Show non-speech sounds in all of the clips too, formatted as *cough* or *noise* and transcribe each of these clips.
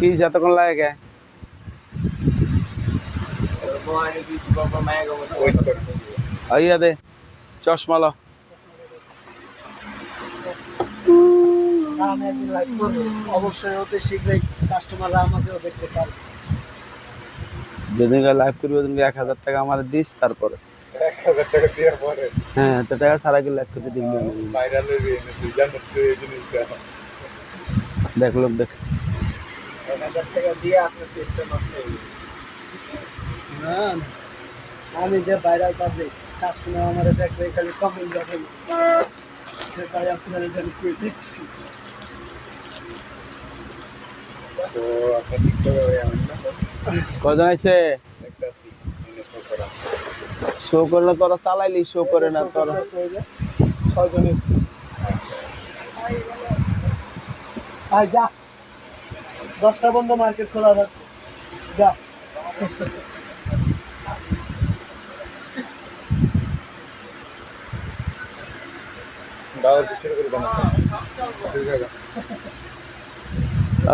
কি এতক্ষণ লাগে। আইয়া লাইভ করব এক হাজার টাকা আমার দিস, তারপরে। হ্যাঁ সারা কি লাইভ করতে দিবি? তুই দেখ। না না। আমি যে ভাইরাল পাবলিক কাস্টমার আমার দেখবে খালি কমেন্ট দেখেন সেটাই আপনার এখানে করে দেখছি তো টিকটকে হয়ে কজন করা শো করলে তোরা চালাইলি শো করে না তোরা ছয়জন আয় যা। দশটা বন্ধ, মার্কেট খোলা যা।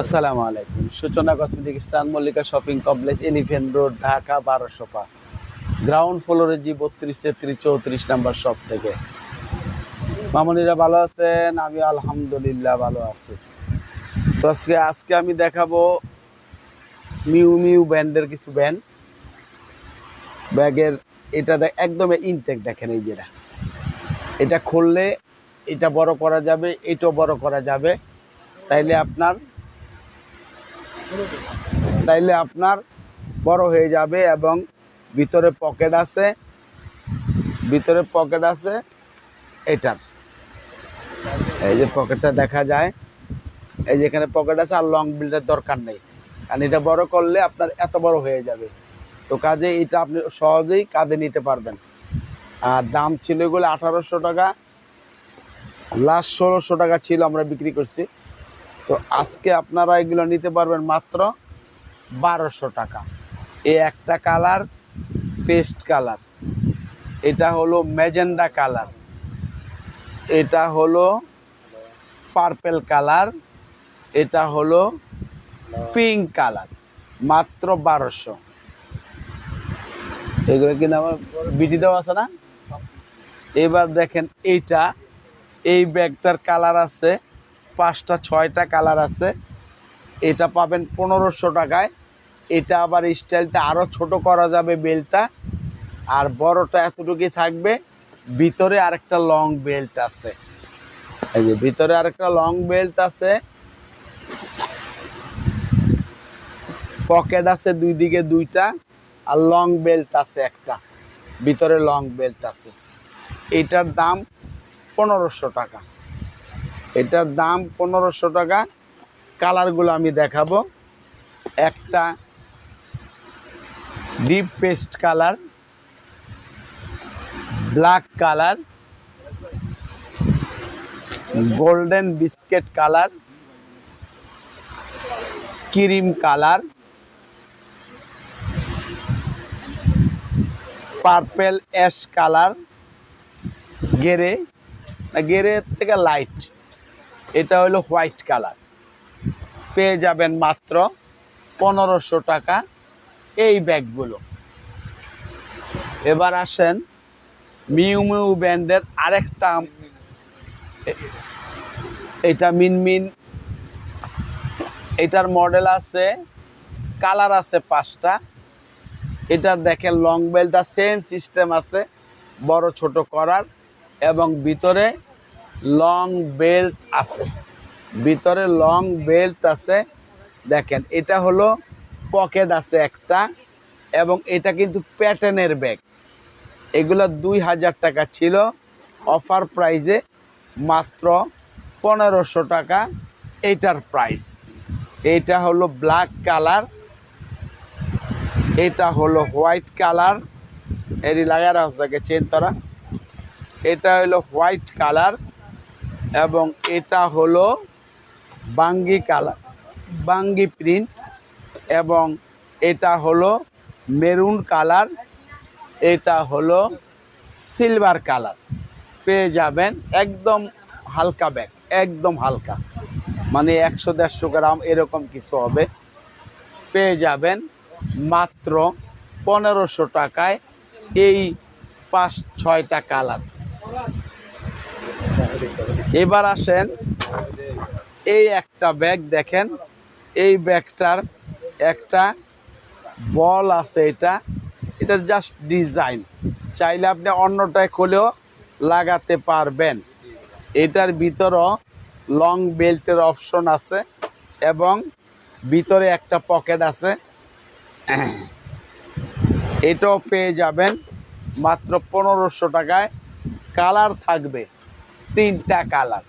আসসালামু আলাইকুম। সূচনা কসমেটিক স্টান Mallika shopping complex elephant road Dhaka, বারোশো পাঁচ। গ্রাউন্ড ফ্লোরে জি বত্রিশ, তেত্রিশ, চৌত্রিশ নাম্বার শপ থেকে। মামনিরা ভালো আছেন? আমি আলহামদুলিল্লাহ ভালো আছি। তো আজকে আজকে আমি দেখাবো মিউ মিউ ব্যান্ডের কিছু ব্যান্ড ব্যাগের, এটা একদম ইনটেক দেখেন এই যেটা। এটা খুললে এটা বড় করা যাবে, এটাও বড় করা যাবে। তাইলে আপনার তাইলে আপনার বড় হয়ে যাবে এবং ভিতরে পকেট আছে, ভিতরে পকেট আছে এটার। এই যে পকেটটা দেখা যায়। এই যেখানে পকেট আছে আর লং বিল্ডের দরকার নেই। কারণ এটা বড় করলে আপনার এত বড় হয়ে যাবে। তো কাজে এটা আপনি সহজেই কাঁধে নিতে পারবেন। আর দাম ছিল এগুলো আঠারোশো টাকা। লাস্ট ষোলোশো টাকা ছিল আমরা বিক্রি করছি। তো আজকে আপনারা এগুলো নিতে পারবেন মাত্র বারোশো টাকা। এই একটা কালার পেস্ট কালার। এটা হলো ম্যাজেন্ডা কালার। এটা হলো পার্পেল কালার। এটা হলো পিঙ্ক কালার মাত্র বারোশো। এগুলো কিনা আমার বিটি দেওয়া আছে না? এবার দেখেন এইটা, এই ব্যাগটার কালার আছে, পাঁচটা, ছয়টা কালার আছে। এটা পাবেন পনেরোশো টাকায়। এটা আবার স্টাইলটা আরও ছোট করা যাবে বেলটা। আর বড়টা এতটুকুই থাকবে। ভিতরে আরেকটা লং বেল্ট আছে। এই যে ভিতরে আরেকটা লং বেল্ট আছে। পকেট আছে দুই দিকে দুইটা আর লং বেল্ট আছে একটা। ভিতরে লং বেল্ট আছে। এটার দাম পনেরোশো টাকা। এটার দাম পনেরোশো টাকা। কালারগুলো আমি দেখাবো। একটা deep paste colour black colour golden biscuit colour cream colour purple ash colour গেরে গেরে থেকে লাইট এটা হলো হোয়াইট কালার পেয়ে যাবেন মাত্র পনেরোশো টাকা এই ব্যাগগুলো। এবার আসেন মিউ মিউ ব্যান্ডের আরেকটা, এটা মিনমিন, এটার মডেল আছে কালার আছে পাঁচটা। এটার দেখেন লং বেলটা সেম সিস্টেম আছে, বড় ছোট করার, এবং ভিতরে লং বেল্ট আছে। ভিতরে লং বেল্ট আছে, দেখেন, এটা হলো পকেট আছে একটা, এবং এটা কিন্তু প্যাটার্নের ব্যাগ এগুলো দুই হাজার টাকা ছিল অফার প্রাইজে মাত্র পনেরোশো টাকা এটার প্রাইস এটা হলো ব্ল্যাক কালার এটা হলো হোয়াইট কালার। এটি লাগার হচ্ছে চেন তারা। এটা হলো হোয়াইট কালার এবং এটা হলো বাঙ্গি কালার, বাঙ্গি প্রিন্ট এবং এটা হলো মেরুন কালার, এটা হলো সিলভার কালার। পেয়ে যাবেন একদম হালকা ব্যাগ, একদম হালকা। মানে একশো দেড়শো গ্রাম এরকম কিছু হবে। পেয়ে যাবেন মাত্র পনেরোশো টাকায় এই পাঁচ, ছয়টা কালার। এবার আসেন, এই একটা ব্যাগ দেখেন। এই ব্যাগটার একটা বল আছে এটা। এটা জাস্ট ডিজাইন চাইলে আপনি অন্যটায় খুলেও লাগাতে পারবেন। এটার ভিতরও লং বেল্টের অপশন আছে এবং ভিতরে একটা পকেট আছে। *coughs* এটাও পেয়ে যাবেন মাত্র পনেরোশো টাকায়। কালার থাকবে তিনটা কালার।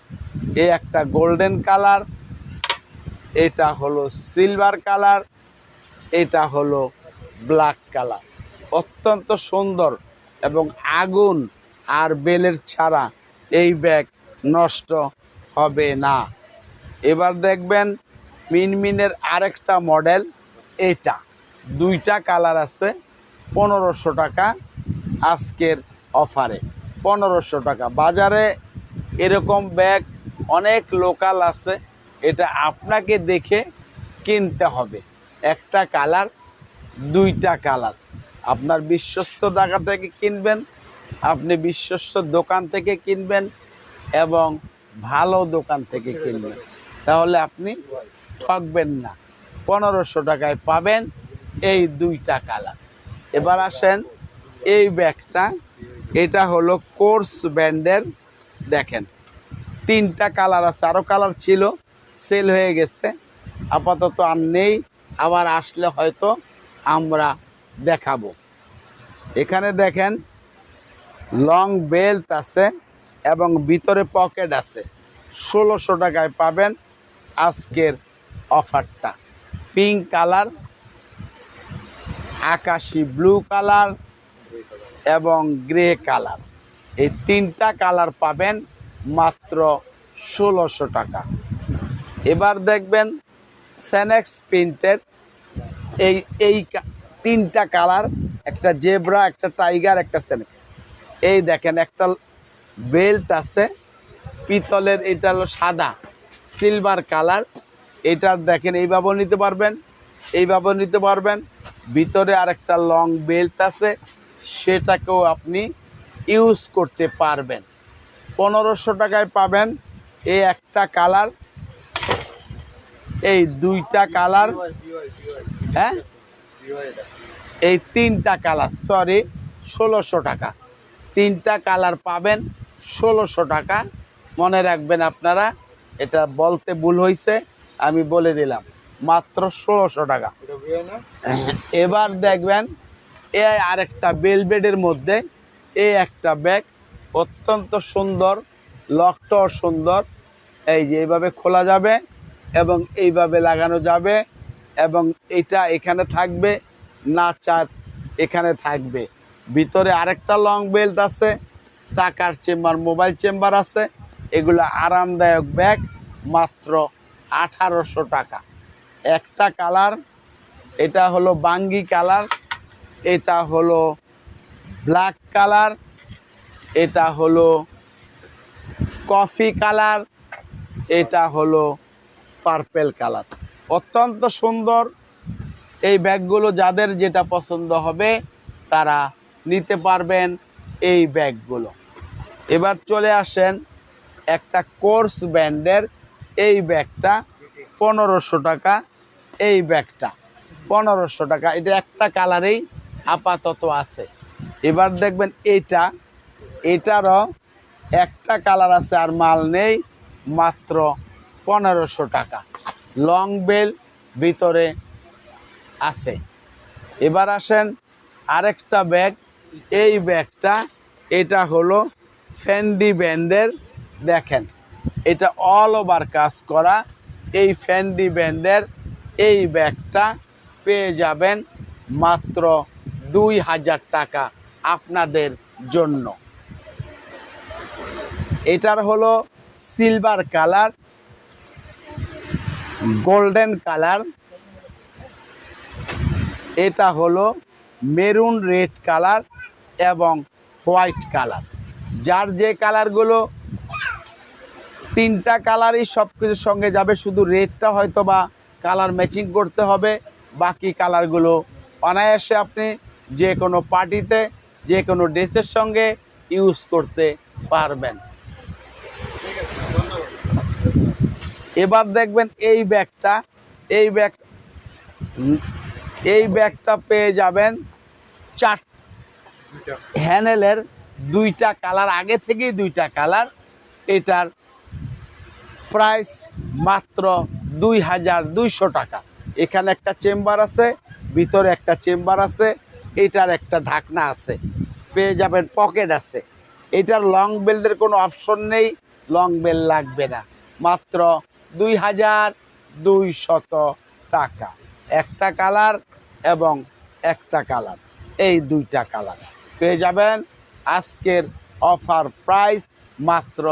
এই একটা গোল্ডেন কালার, এটা হলো সিলভার কালার, এটা হলো ব্ল্যাক কালার। অত্যন্ত সুন্দর এবং আগুন আর বেলের ছাড়া এই ব্যাগ নষ্ট হবে না। এবার দেখবেন মিনমিনের আরেকটা মডেল, এটা। দুইটা কালার আছে, পনেরোশো টাকা আজকের অফারে। পনেরোশো টাকা। বাজারে এরকম ব্যাগ অনেক লোকাল আছে, এটা আপনাকে দেখে কিনতে হবে। একটা কালার, দুইটা কালার। আপনার বিশ্বস্ত জায়গা থেকে কিনবেন, আপনি বিশ্বস্ত দোকান থেকে কিনবেন এবং ভালো দোকান থেকে কিনবেন। তাহলে আপনি ঠকবেন না। পনেরোশো টাকায় পাবেন এই দুইটা কালার। এবার আসেন এই ব্যাগটা, এটা হলো কোর্স ব্যান্ডের দেখেন। তিনটা কালার আছে আরও কালার ছিল, সেল হয়ে গেছে। আপাতত আর নেই, আবার আসলে হয়তো আমরা দেখাবো। এখানে দেখেন লং বেল্ট আছে এবং ভিতরে পকেট আছে। ষোলোশো টাকায় পাবেন আজকের অফারটা পিঙ্ক কালার আকাশি ব্লু কালার এবং গ্রে কালার। এই তিনটা কালার পাবেন মাত্র ষোলোশো টাকা। এবার দেখবেন সেনেক্স প্রিন্টের এই এই তিনটা কালার, একটা জেব্রা, একটা টাইগার, একটা সেনেক্স এই দেখেন, একটা বেল্ট আছে, পিতলের এটা হলো সাদা, সিলভার কালার। এটার দেখেন, এইভাবেও নিতে পারবেন, এইভাবেও নিতে পারবেন। ভিতরে আরেকটা লং বেল্ট আছে, সেটাকেও আপনি ইউজ করতে পারবেন। পনেরোশো টাকায় পাবেন এই একটা কালার এই দুইটা কালার হ্যাঁ? এই তিনটা কালার সরি ষোলোশো টাকা। তিনটা কালার পাবেন, ষোলোশো টাকা। মনে রাখবেন আপনারা, এটা বলতে ভুল হয়েছে আমি বলে দিলাম। মাত্র ষোলোশো টাকা। এবার দেখবেন, এ আরেকটা বেলবেডের মধ্যে এই একটা ব্যাগ, অত্যন্ত সুন্দর, লকটাও সুন্দর। এই যে এইভাবে খোলা যাবে এবং এইভাবে লাগানো যাবে এবং এটা এখানে থাকবে, না চার এখানে থাকবে। ভিতরে আরেকটা লং বেল্ট আছে, টাকার চেম্বার, মোবাইল চেম্বার আছে। এগুলো আরামদায়ক ব্যাগ, মাত্র আঠারোশো টাকা। একটা কালার, এটা হলো বাঙ্গি কালার, এটা হলো ব্ল্যাক কালার, এটা হলো কফি কালার, এটা হলো পার্পেল কালার। অত্যন্ত সুন্দর এই ব্যাগগুলো, যাদের যেটা পছন্দ হবে, তারা নিতে পারবেন এই ব্যাগগুলো। এবার চলে আসেন একটা কোর্স ব্যান্ডের এই ব্যাগটা পনেরোশো টাকা এই ব্যাগটা, পনেরোশো টাকা। এটা একটা কালারেই আপাতত আছে। এবার দেখবেন এইটা এটারও একটা কালার আছে আর মাল নেই, মাত্র পনেরোশো টাকা। লং বেল ভিতরে আছে। এবার আসেন আরেকটা ব্যাগ। এই ব্যাগটা, এটা হলো ফ্যান্ডি ব্যান্ডের, দেখেন। এটা অল ওভার কাজ করা, এই ফ্যান্ডি ব্যান্ডের এই ব্যাগটা পেয়ে যাবেন মাত্র দুই হাজার টাকা আপনাদের জন্য। এটার হলো সিলভার কালার, গোল্ডেন কালার। এটা হলো মেরুন রেড কালার এবং হোয়াইট কালার। যার যে কালারগুলো তিনটা কালারই সব কিছুর সঙ্গে যাবে, শুধু রেডটা হয়তো বা কালার ম্যাচিং করতে হবে। বাকি কালারগুলো অনায়াসে আপনি যে কোনো পার্টিতে যে কোনো ড্রেসের সঙ্গে ইউজ করতে পারবেন। এবার দেখবেন এই ব্যাগটা, এই ব্যাগ, এই ব্যাগটা পেয়ে যাবেন চার হ্যানেলের দুইটা কালার, আগে থেকেই দুইটা কালার। এটার প্রাইস মাত্র দুই হাজার দুইশো টাকা। এখানে একটা চেম্বার আছে, ভিতরে একটা চেম্বার আছে, এটার একটা ঢাকনা আছে। পেয়ে যাবেন পকেট আছে। এটার লং বেল্টের কোনো অপশন নেই, লং বেল লাগবে না। মাত্র দুই হাজার দুইশত টাকা। একটা কালার এবং একটা কালার। এই দুইটা কালার। পেয়ে যাবেন আজকের অফার প্রাইস মাত্র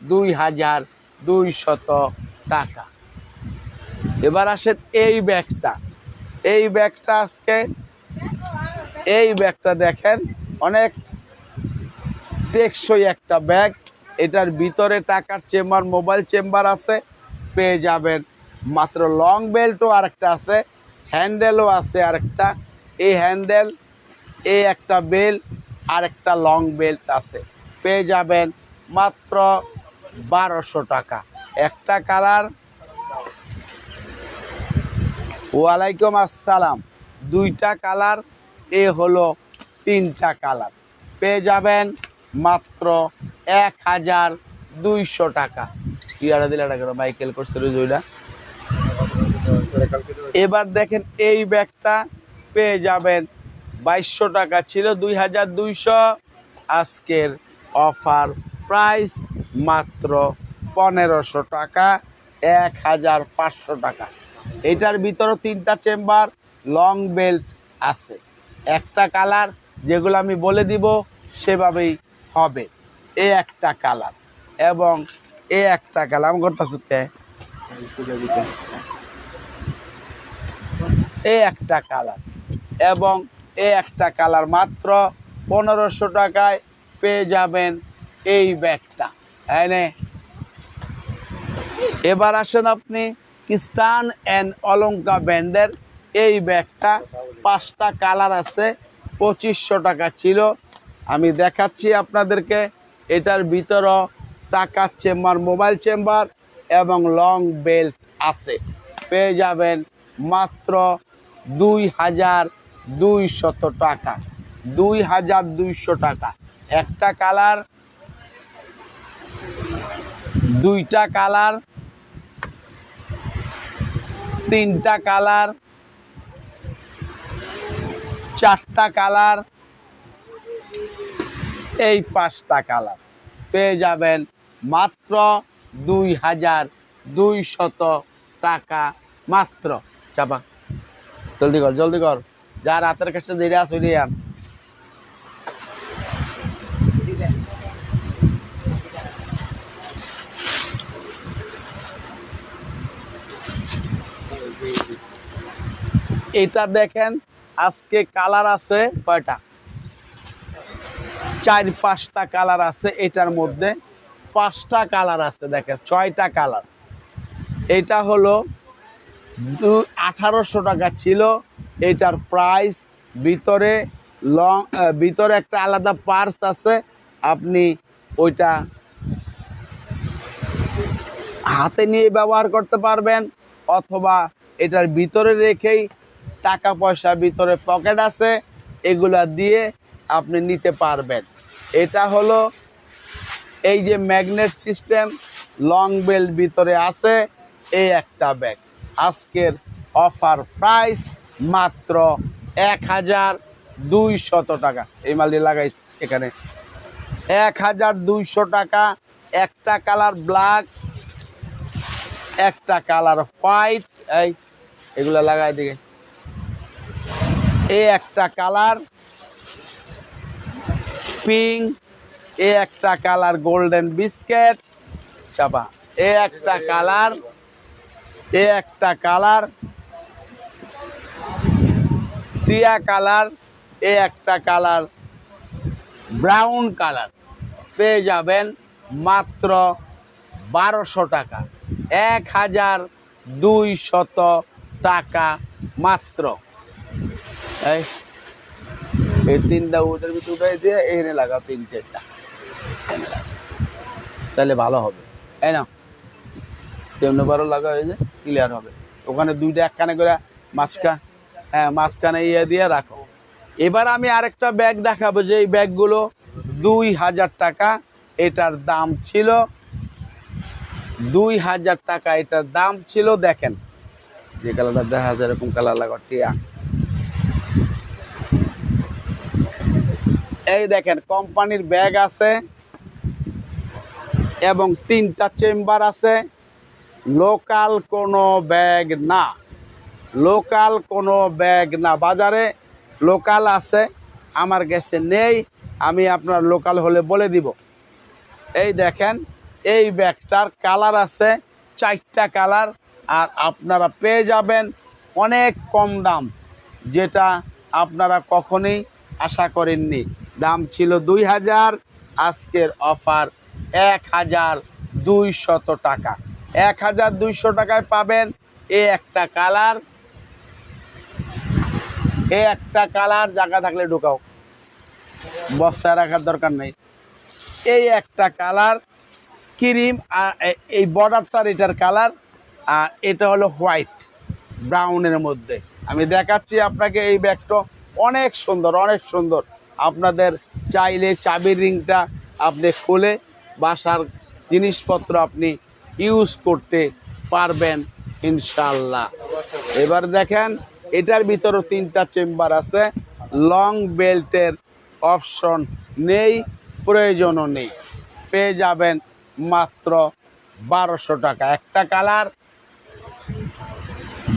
দুই হাজার দুইশত টাকা। এবার আসেন এই ব্যাগটা। এই ব্যাগটা আজকে, এই ব্যাগটা দেখেন, অনেক টেকসই একটা ব্যাগ। এটার ভিতরে টাকার চেম্বার, মোবাইল চেম্বার আছে, পেয়ে যাবেন। মাত্র লং বেল্টও আরেকটা আছে, হ্যান্ডেলও আছে আরেকটা। এই হ্যান্ডেল, এই একটা বেল্ট আর একটা লং বেল্ট আছে। পেয়ে যাবেন মাত্র বারোশো টাকা। একটা কালার ওয়ালাইকুম আসসালাম। দুইটা কালার, এ হলো তিনটা কালার। পেয়ে যাবেন মাত্র এক হাজার দুইশো টাকা। ইয়ারা দিলে টাকা মাইকেল কালকে তো এবার দেখেন এই ব্যাগটা পেয়ে যাবেন বাইশশো টাকা। ছিল দুই হাজার দুইশো। আজকের অফার প্রাইস মাত্র পনেরোশো টাকা, এক হাজার পাঁচশো টাকা। এটার ভিতরে তিনটা চেম্বার লং বেল্ট আছে। একটা কালার যেগুলো আমি বলে দিব সেভাবেই হবে। এ একটা কালার এবং এ একটা কালার আমি করতেছি এ একটা কালার এবং এ একটা কালার মাত্র পনেরোশো টাকায় পেয়ে যাবেন এই ব্যাগটা। এনে এবার আসেন আপনি কিস্টান অ্যান্ড অলঙ্কা ব্যান্ডের এই ব্যাগটা পাঁচটা কালার আছে, পঁচিশশো টাকা ছিল। আমি দেখাচ্ছি আপনাদেরকে, এটার ভিতরও টাকার চেম্বার, মোবাইল চেম্বার এবং লং বেল্ট আছে। পেয়ে যাবেন মাত্র দুই হাজার দুইশত টাকা। দুই হাজার দুইশো টাকা। একটা কালার, দুইটা কালার তিনটা কালার, চারটা কালার, এই পাঁচটা কালার। পেয়ে যাবেন মাত্র দুই হাজার দুইশত টাকা মাত্র। চাপা। জলদি কর জলদি কর। যার হাতের কাছে দেরিয়া ওই আন। এটা দেখেন, আজকে কালার আছে কয়টা? চার পাঁচটা কালার আছে এটার মধ্যে। পাঁচটা কালার আছে দেখেন, ছয়টা কালার এটা হলো দু, আঠারোশো টাকা ছিল। এটার প্রাইস ভিতরে লং ভিতরে একটা আলাদা পার্স আছে। আপনি ওইটা হাতে নিয়ে ব্যবহার করতে পারবেন, অথবা এটার ভিতরে রেখেই টাকা পয়সা ভিতরে পকেট আছে, এগুলা দিয়ে আপনি নিতে পারবেন। এটা হলো এই যে ম্যাগনেট সিস্টেম, লং বেল্ট ভিতরে আছে এই একটা ব্যাগ। আজকের অফার প্রাইস মাত্র এক হাজার দুইশত টাকা। এই মালটি লাগাইছি এখানে। এক হাজার দুইশো টাকা, একটা কালার ব্ল্যাক, একটা কালার হোয়াইট, এই এগুলো লাগাই দিকে। এই একটা কালার পিঙ্ক এ একটা কালার গোল্ডেন বিস্কেট চাপা। এ একটা কালার, এ একটা কালার, টিয়া কালার, এ একটা কালার ব্রাউন কালার। পেয়ে যাবেন মাত্র বারোশো টাকা। এক হাজার দুইশত টাকা মাত্র। এই এই তিনটা ওদের ভিতরে উঠাই দিয়ে এখানে লাগাও তিন, চারটা। তাহলে ভালো হবে। তাই না তেমনি বারো লাগা হয়ে যায় ক্লিয়ার হবে। ওখানে দুইটা একখানে করে মাঝখা হ্যাঁ মাঝখানে ইয়ে দিয়ে রাখো। এবার আমি আরেকটা ব্যাগ দেখাবো যে এই ব্যাগগুলো দুই হাজার টাকা, এটার দাম ছিল দুই হাজার টাকা, এটার দাম ছিল, দেখেন। যে কালারটা দেখা যায়, এরকম কালার লাগা টিয়া। এই দেখেন, কোম্পানির ব্যাগ আছে এবং তিনটা চেম্বার আছে। লোকাল কোনো ব্যাগ না। লোকাল কোনো ব্যাগ না। বাজারে লোকাল আছে, আমার কাছে নেই, আমি আপনার লোকাল হলে বলে দিব। এই দেখেন, এই ব্যাগটার কালার আছে, চারটা কালার, আর আপনারা পেয়ে যাবেন অনেক কম দাম, যেটা আপনারা কখনোই আশা করেননি। দাম ছিল দুই হাজার, আজকের অফার এক হাজার দুইশত টাকা। এক হাজার দুইশো টাকায় পাবেন এ একটা কালার। এ একটা কালার, জায়গা থাকলে ঢুকাও। বস্তায় রাখার দরকার নেই। এই একটা কালার, ক্রিম এই বর্ডারটার এটার কালার আর এটা হলো হোয়াইট, ব্রাউনের মধ্যে। আমি দেখাচ্ছি আপনাকে এই ব্যাগটা। অনেক সুন্দর অনেক সুন্দর। আপনাদের চাইলে চাবির রিংটা আপনি খুলে বাসার জিনিসপত্র আপনি ইউজ করতে পারবেন ইনশাল্লাহ এবার দেখেন, এটার ভিতরও তিনটা চেম্বার আছে। লং বেল্টের অপশন নেই, প্রয়োজনও নেই। পেয়ে যাবেন মাত্র বারোশো টাকা। একটা কালার,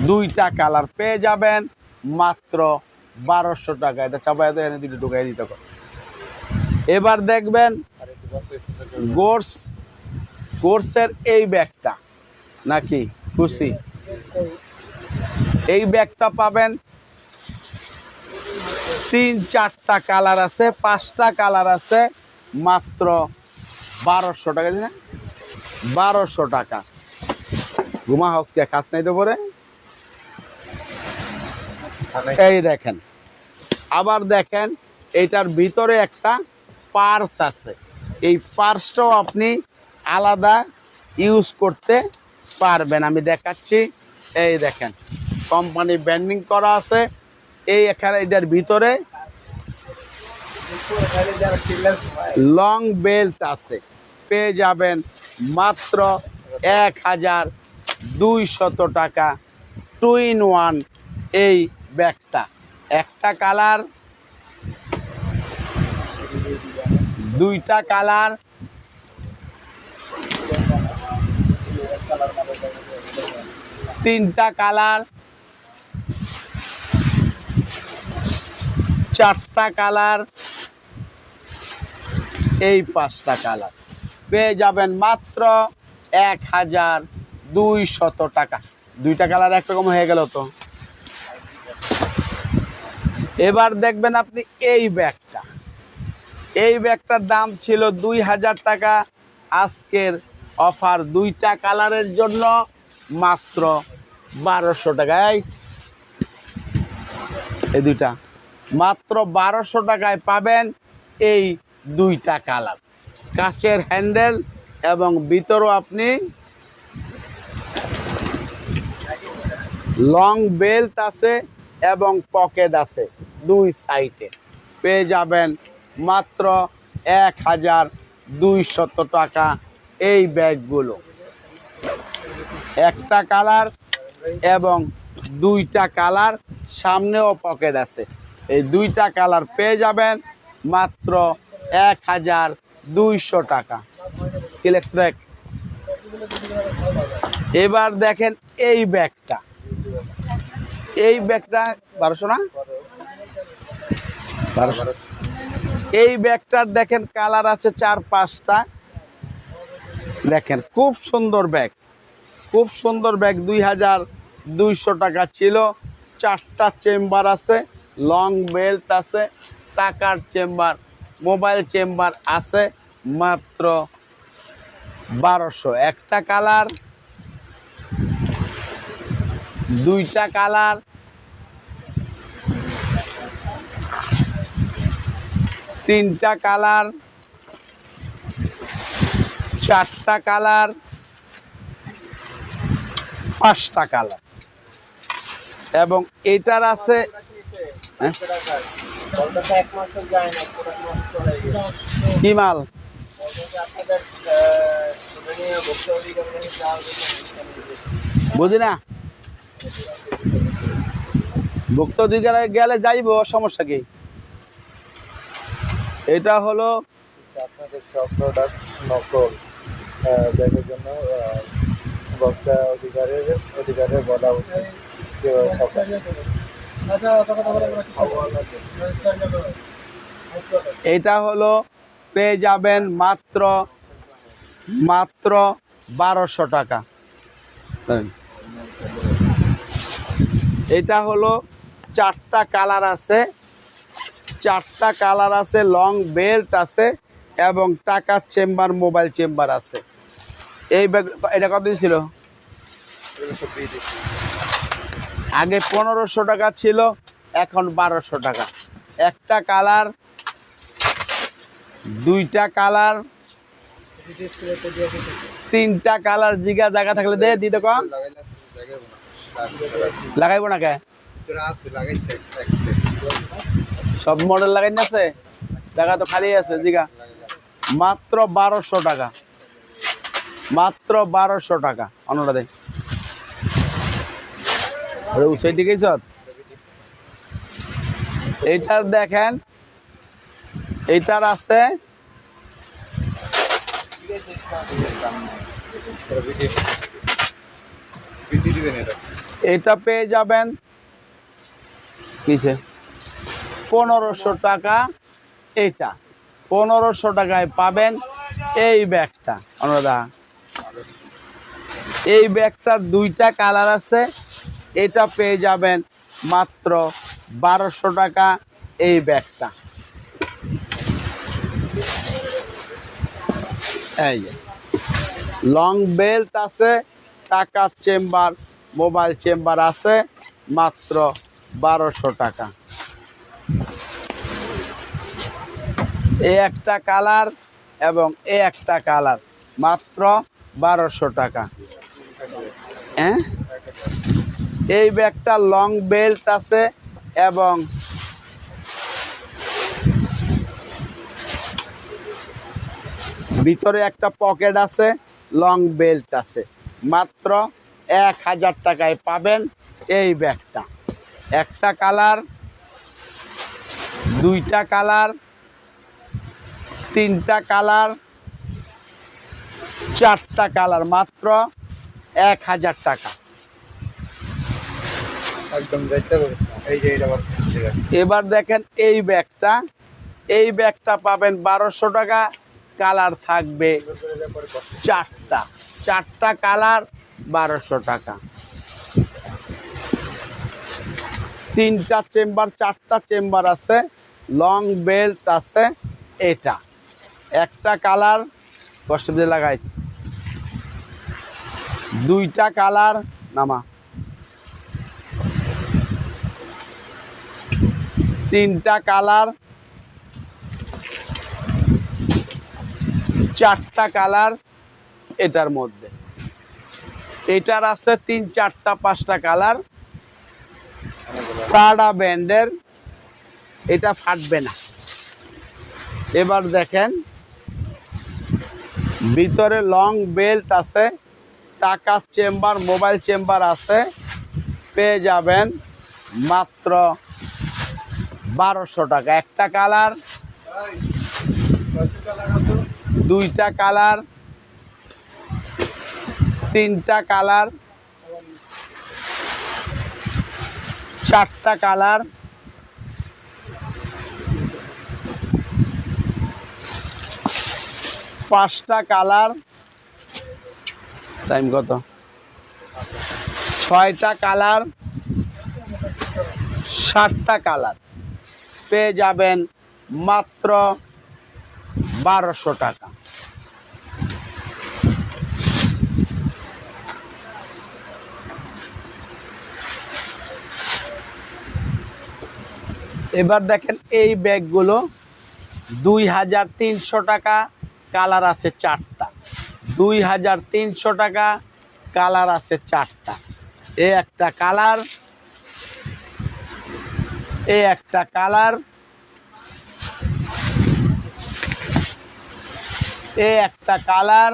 দুইটা কালার পেয়ে যাবেন মাত্র বারোশো টাকা, এটা চাপাই তো এনে দুটো ঢুকাই দিতে হবে। এবার দেখবেন গোর্স, গোর্সের এই ব্যাগটা নাকি? খুশি? এই ব্যাগটা পাবেন, তিন, চারটা কালার আছে, পাঁচটা কালার আছে, মাত্র বারোশো টাকা বারোশো টাকা। ঘুমা হাউসকে খাস নাই তো পরে? এই দেখেন। আবার দেখেন, এটার ভিতরে একটা পার্স আছে। এই পার্সটাও আপনি আলাদা ইউজ করতে পারবেন। আমি দেখাচ্ছি, এই দেখেন, কোম্পানি ব্যান্ডিং করা আছে। এই এখানে এটার ভিতরে লং বেল্ট আছে। পেয়ে যাবেন মাত্র এক হাজার দুইশত টাকা। টু ইন ওয়ান এই ব্যাগটা। একটা কালার, দুইটা কালার। তিনটা কালার। চারটা কালার। এই পাঁচটা কালার। পেয়ে যাবেন মাত্র এক হাজার দুই শত টাকা। দুইটা কালার একরকম হয়ে গেল তো? এবার দেখবেন আপনি এই ব্যাগটা। এই ব্যাগটার দাম ছিল দুই হাজার টাকা। আজকের অফার দুইটা কালারের জন্য মাত্র বারোশো টাকায় এই দুইটা। মাত্র বারোশো টাকায় পাবেন এই দুইটা কালার। কাচের হ্যান্ডেল এবং ভিতরও আপনি লং বেল্ট আছে এবং পকেট আছে। দুই সাইটে। পেয়ে যাবেন মাত্র এক হাজার দুইশত টাকা এই ব্যাগগুলো। একটা কালার এবং দুইটা কালার সামনেও পকেট আছে। এই দুইটা কালার পেয়ে যাবেন মাত্র এক হাজার দুইশো টাকা। কি লেখছে দেখ এবার দেখেন এই ব্যাগটা। এই ব্যাগটা বারোশো না? এই ব্যাগটার দেখেন কালার আছে চার পাঁচটা। দেখেন, খুব সুন্দর ব্যাগ। খুব সুন্দর ব্যাগ, দুই হাজার দুইশো টাকা ছিল। চারটা চেম্বার আছে, লং বেল্ট আছে, টাকার চেম্বার, মোবাইল চেম্বার আছে, মাত্র বারোশো। একটা কালার, দুইটা কালার তিনটা কালার, চারটা কালার, পাঁচটা কালার। এবং এটার আছে হ্যাঁ? বলতেছে এক মাস তো যায় না পুরো এক মাস চলে গেছে কি মাল? বলতেছে আপনাদের শুনে ভক্ত অধিকার বুঝি না? ভুক্ত অধিকারে গেলে যাইব, সমস্যা কি? এটা হলো আপনাদের সব প্রোডাক্ট নকল। দেখার জন্য আহ, ভোক্তা অধিকারের বলা উচিত। এটা হলো পেয়ে যাবেন মাত্র মাত্র বারোশো টাকা। এটা হলো চারটা কালার আছে। চারটা কালার আছে লং বেল্ট আছে এবং টাকার চেম্বার মোবাইল চেম্বার আছে এই ব্যাগ, এটা কত ছিল। আগে পনেরোশো টাকা ছিল, এখন বারোশো টাকা একটা কালার, দুইটা কালার, তিনটা কালার জিগা জায়গা থাকলে দে, দিতে কম। লাগাইবো না কে লাগাইছে। সব মডেল লাগাই আছে জায়গা তো খালি আছে জিগা মাত্র বারোশো টাকা। মাত্র বারোশো টাকা। অন্যটা দে ওরে উঁচাই দিকেই এইটার দেখেন, এইটার আছে। এটা পেয়ে যাবেন কিসে পনেরোশো টাকা এটা। পনেরোশো টাকায় পাবেন এই ব্যাগটা। অনুরাধা, এই ব্যাগটার দুইটা কালার আছে। এটা পেয়ে যাবেন মাত্র বারোশো টাকা এই ব্যাগটা। এই যে লং বেল্ট আছে, টাকার চেম্বার মোবাইল চেম্বার আছে, মাত্র বারোশো টাকা। এ একটা কালার এবং এ একটা কালার। মাত্র বারোশো টাকা। হ্যাঁ? এই ব্যাগটা লং বেল্ট আছে এবং ভিতরে একটা পকেট আছে লং বেল্ট আছে। মাত্র এক হাজার টাকায় পাবেন এই ব্যাগটা। একটা কালার, দুইটা কালার তিনটা কালার চারটা কালার মাত্র এক হাজার টাকা। এবার দেখেন এই ব্যাগটা। এই ব্যাগটা পাবেন বারোশো টাকা কালার থাকবে। চারটা। চারটা কালার বারোশো টাকা। তিনটা চেম্বার চারটা চেম্বার আছে লং বেল্ট আছে এটা। একটা কালার, কষ্ট দিয়ে লাগাইছে। দুইটা কালার, নামা। তিনটা কালার, চারটা কালার এটার মধ্যে। এটার আছে তিন, চারটা, পাঁচটা কালার। প্রাডা ব্যান্ডের, এটা ফাটবে না। এবার দেখেন ভিতরে লং বেল্ট আছে টাকার চেম্বার, মোবাইল চেম্বার আছে, পেয়ে যাবেন মাত্র বারোশো টাকা। একটা কালার, দুইটা কালার, তিনটা কালার, চারটা কালার পাঁচটা কালার। টাইম কত? ছয়টা কালার, সাতটা কালার। পেয়ে যাবেন মাত্র বারোশো টাকা। এবার দেখেন এই ব্যাগগুলো দুই হাজার তিনশো টাকা কালার আছে চারটা। দুই হাজার তিনশো টাকা, কালার আছে চারটা। এ একটা কালার, এ একটা কালার, এ একটা কালার,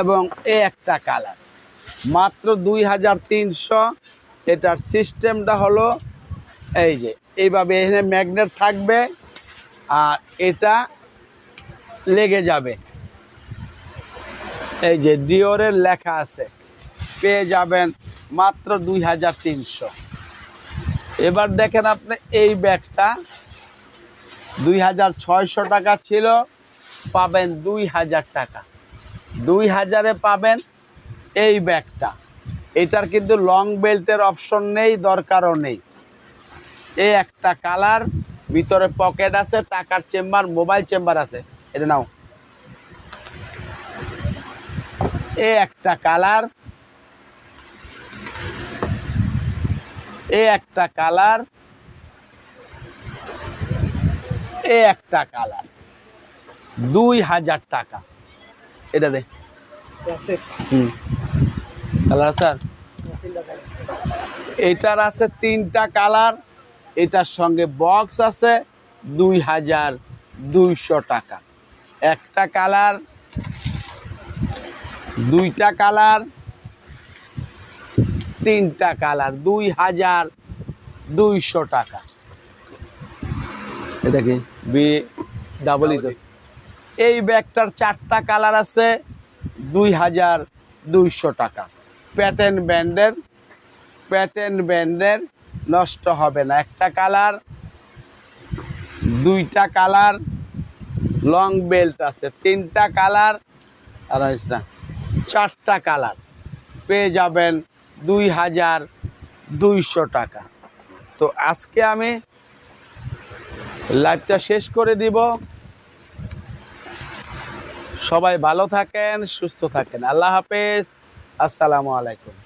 এবং এ একটা কালার। মাত্র দুই হাজার তিনশো, এটার সিস্টেমটা হলো এই যে, এইভাবে এখানে ম্যাগনেট থাকবে। আর এটা লেগে যাবে। এই যে ডিওরের লেখা আছে, পেয়ে যাবেন মাত্র দুই হাজার তিনশো। এবার দেখেন আপনি এই ব্যাগটা, দুই হাজার ছয়শো টাকা ছিল, পাবেন দুই হাজার টাকা। দুই হাজারে পাবেন এই ব্যাগটা। এটার কিন্তু লং বেল্টের অপশন নেই, দরকারও নেই। এই একটা কালার ভিতরে পকেট আছে টাকার চেম্বার মোবাইল চেম্বার আছে। এটা নাও। এ একটা কালার। এ একটা কালার। এ একটা কালার। দুই হাজার টাকা। এটা দে। হুম। কালার স্যার এটার আছে তিনটা কালার। এটার সঙ্গে বক্স আছে দুই হাজার দুইশো টাকা। একটা কালার দুইটা কালার তিনটা কালার দুই হাজার দুইশো টাকা। এটা কি? বি ডাবলই তো। এই ব্যাগটার চারটা কালার আছে দুই হাজার দুইশো টাকা। প্যাটেন ব্যান্ডের প্যাটেন ব্যান্ডের নষ্ট হবে না। একটা কালার, দুইটা কালার লং বেল্ট আছে। তিনটা কালার, আর না, চারটা কালার। পেয়ে যাবেন দুই হাজার দুইশো টাকা। তো আজকে আমি লাইভটা শেষ করে দিব। সবাই ভালো থাকেন, সুস্থ থাকেন। আল্লাহ হাফেজ। আসসালামু আলাইকুম।